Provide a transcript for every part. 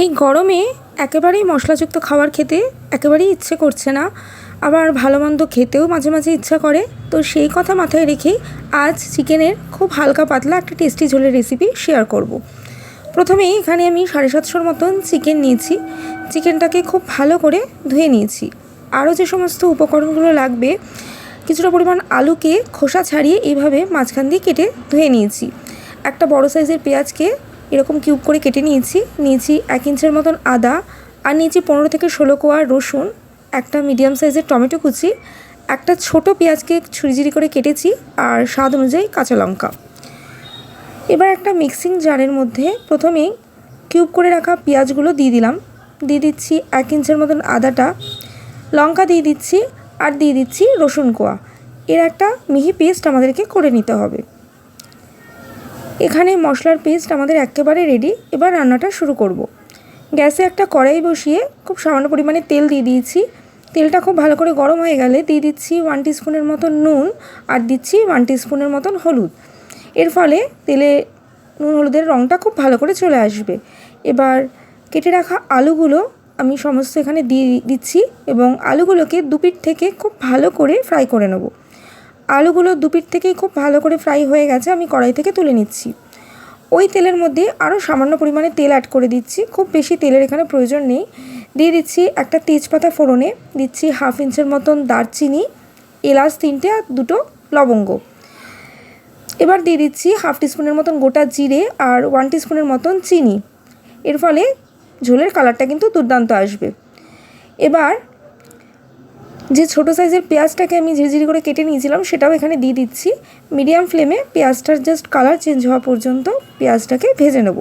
এই গরমে একেবারেই মশলাযুক্ত খাবার খেতে একেবারেই ইচ্ছে করছে না। আবার ভালো মন্দ খেতেও মাঝে মাঝে ইচ্ছা করে। তো সেই কথা মাথায় রেখেই আজ চিকেনের খুব হালকা পাতলা একটা টেস্টি ঝোলের রেসিপি শেয়ার করব। প্রথমেই এখানে আমি সাড়ে সাতশোর মতন চিকেন নিয়েছি। চিকেনটাকে খুব ভালো করে ধুয়ে নিয়েছি। আরও যে সমস্ত উপকরণগুলো লাগবে, কিছুটা পরিমাণ আলুকে খোসা ছাড়িয়ে এইভাবে মাঝখান দিয়ে কেটে ধুয়ে নিয়েছি। একটা বড় সাইজের পেঁয়াজকে এরকম কিউব করে কেটে নিয়েছি। নিয়েছি এক ইঞ্চের মতন আদা আর নিয়েছি পনেরো থেকে ষোলো কোয়া রসুন, একটা মিডিয়াম সাইজের টমেটো কুচি, একটা ছোট পেঁয়াজকে ছুরিঝিরি করে কেটেছি আর স্বাদ অনুযায়ী কাঁচা লঙ্কা। এবার একটা মিক্সিং জারের মধ্যে প্রথমেই কিউব করে রাখা পেঁয়াজগুলো দিয়ে দিলাম। দিয়ে দিচ্ছি এক ইঞ্চের মতন আদাটা, লঙ্কা দিয়ে দিচ্ছি আর দিয়ে দিচ্ছি রসুন কোয়া। এর একটা মিহি পেস্ট আমাদেরকে করে নিতে হবে। এখানে মশলার পেস্ট আমাদের একেবারে রেডি এবার রান্নাটা শুরু করব। গ্যাসে একটা কড়াই বসিয়ে খুব সামান্য পরিমাণে তেল দিয়ে দিয়েছি। তেলটা খুব ভালো করে গরম হয়ে গেলে দিয়ে দিচ্ছি ওয়ান স্পুনের মতন নুন আর দিচ্ছি ওয়ান স্পুনের মতন হলুদ। এর ফলে তেলে নুন হলুদের রঙটা খুব ভালো করে চলে আসবে। এবার কেটে রাখা আলুগুলো আমি সমস্ত এখানে দিয়ে দিচ্ছি এবং আলুগুলোকে দুপিট থেকে খুব ভালো করে ফ্রাই করে নেব। আলুগুলো দুপিট থেকেই খুব ভালো করে ফ্রাই হয়ে গেছে, আমি কড়াই থেকে তুলে নিচ্ছি। ওই তেলের মধ্যে আরও সামান্য পরিমাণে তেল অ্যাড করে দিচ্ছি, খুব বেশি তেলের এখানে প্রয়োজন নেই। দিয়ে দিচ্ছি একটা তেজপাতা ফোড়নে, দিচ্ছি হাফ ইঞ্চের মতন দারচিনি, এলাচ তিনটে আর দুটো লবঙ্গ। এবার দিয়ে দিচ্ছি হাফ টিস্পুনের মতন গোটা জিরে আর ওয়ান টিস্পুনের মতন চিনি। এর ফলে ঝোলের কালারটা কিন্তু দুর্দান্ত আসবে। এবার যে ছোটো সাইজের পেঁয়াজটাকে আমি ঝিরিঝিরি করে কেটে নিয়েছিলাম, সেটাও এখানে দিয়ে দিচ্ছি। মিডিয়াম ফ্লেমে পেঁয়াজটার জাস্ট কালার চেঞ্জ হওয়া পর্যন্ত পেঁয়াজটাকে ভেজে নেব।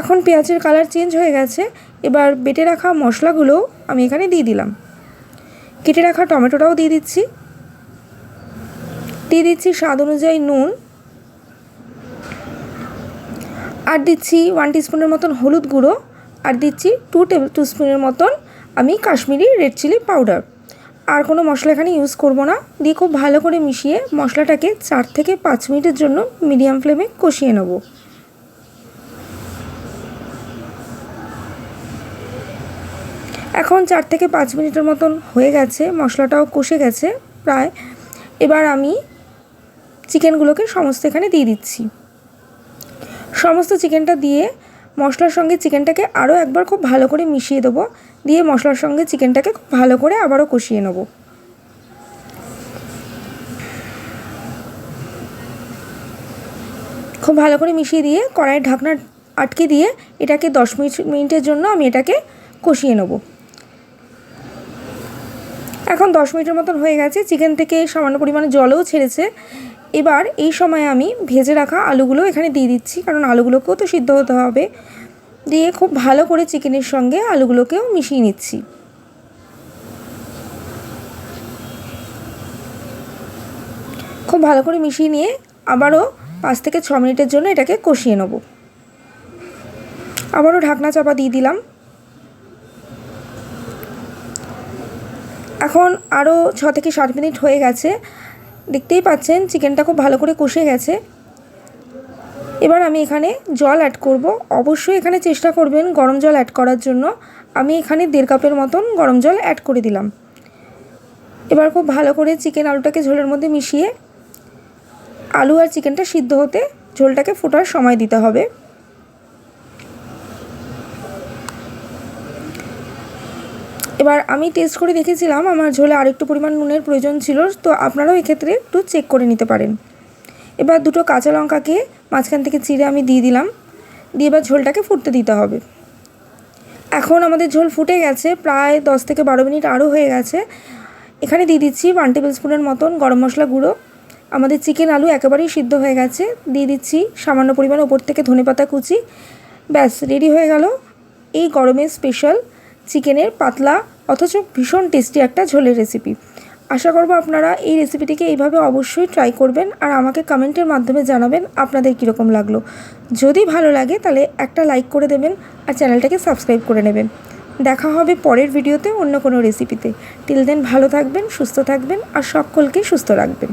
এখন পেঁয়াজের কালার চেঞ্জ হয়ে গেছে, এবার বেটে রাখা মশলাগুলোও আমি এখানে দিয়ে দিলাম। কেটে রাখা টমেটোটাও দিয়ে দিচ্ছি। দিয়ে দিচ্ছি স্বাদ অনুযায়ী নুন। আর দিচ্ছি ওয়ান টিস্পুনের মতন হলুদ গুঁড়ো। আর দিচ্ছি টু টেবিল টু স্পুনের মতন আমি কাশ্মীরি রেড চিলি পাউডার আর কোনো মশলা এখানে ইউজ করব না। দিয়ে খুব ভালো করে মিশিয়ে মশলাটাকে চার থেকে পাঁচ মিনিটের জন্য মিডিয়াম ফ্লেমে কষিয়ে নেব। এখন চার থেকে পাঁচ মিনিটের মতন হয়ে গেছে, মশলাটাও কষে গেছে প্রায়। এবার আমি চিকেনগুলোকে সমস্ত এখানে দিয়ে দিচ্ছি। সমস্ত চিকেনটা দিয়ে মশলার সঙ্গে চিকেনটাকে আরও একবার খুব ভালো করে মিশিয়ে দেবো। দিয়ে মশলার সঙ্গে চিকেনটাকে খুব ভালো করে আবারও কষিয়ে নেব। খুব ভালো করে মিশিয়ে দিয়ে কড়াইয়ের ঢাকনা আটকে দিয়ে এটাকে দশ মিনিট, মিনিটের জন্য আমি এটাকে কষিয়ে নেব। এখন দশ মিনিটের মতন হয়ে গেছে। চিকেন থেকে সামান্য পরিমাণে জলও ছেড়েছে। এবার এই সময় আমি ভেজে রাখা আলুগুলো এখানে দিয়ে দিচ্ছি, কারণ আলুগুলোকেও তো সিদ্ধ হতে হবে। দিয়ে খুব ভালো করে চিকেনের সঙ্গে আলুগুলোকেও মিশিয়ে নিচ্ছি। খুব ভালো করে মিশিয়ে নিয়ে আবারও পাঁচ থেকে ছ মিনিটের জন্য এটাকে কষিয়ে নেব। আবারও ঢাকনা চাপা দিয়ে দিলাম। এখন আরও ছ থেকে সাত মিনিট হয়ে গেছে। দেখতেই পাচ্ছেন, চিকেনটা খুব ভালো করে কষে গেছে। এবার আমি এখানে জল অ্যাড করব। অবশ্যই এখানে চেষ্টা করবেন গরম জল অ্যাড করার জন্য। আমি এখানে দেড় কাপের মতন গরম জল অ্যাড করে দিলাম। এবার খুব ভালো করে চিকেন আলুটাকে ঝোলের মধ্যে মিশিয়ে আলু আর চিকেনটা সিদ্ধ হতে ঝোলটাকে ফোটার সময় দিতে হবে। এবার আমি টেস্ট করে দেখেছিলাম, আমার ঝোলে আরেকটু পরিমাণ নুনের প্রয়োজন ছিল, তো আপনারাও এক্ষেত্রে একটু চেক করে নিতে পারেন। এবার দুটো কাঁচা লঙ্কাকে মাঝখান থেকে চিড়ে আমি দিয়ে দিলাম, দিয়ে এবার ঝোলটাকে ফুটতে দিতে হবে। এখন আমাদের ঝোল ফুটে গেছে, প্রায় দশ থেকে বারো মিনিট আরও হয়ে গেছে। এখানে দিয়ে দিচ্ছি ওয়ান টেবিল স্পুনের মতন গরম মশলা গুঁড়ো। আমাদের চিকেন আলু একেবারেই সিদ্ধ হয়ে গেছে, দিয়ে দিচ্ছি সামান্য পরিমাণ ওপর থেকে ধনে পাতা কুচি। ব্যাস রেডি হয়ে গেল। এই গরমের স্পেশাল চিকেনের পাতলা, অথচ ভীষণ টেস্টি একটা ঝোলের রেসিপি আশা করব আপনারা এই রেসিপিটিকে এইভাবে অবশ্যই ট্রাই করবেন আর আমাকে কমেন্টের মাধ্যমে জানাবেন আপনাদের কীরকম লাগল। যদি ভালো লাগে তাহলে একটা লাইক করে দেবেন আর চ্যানেলটাকে সাবস্ক্রাইব করে নেবেন। দেখা হবে পরের ভিডিওতে অন্য কোনো রেসিপিতে টিল দেন ভালো থাকবেন, সুস্থ থাকবেন আর সকলকে সুস্থ রাখবেন।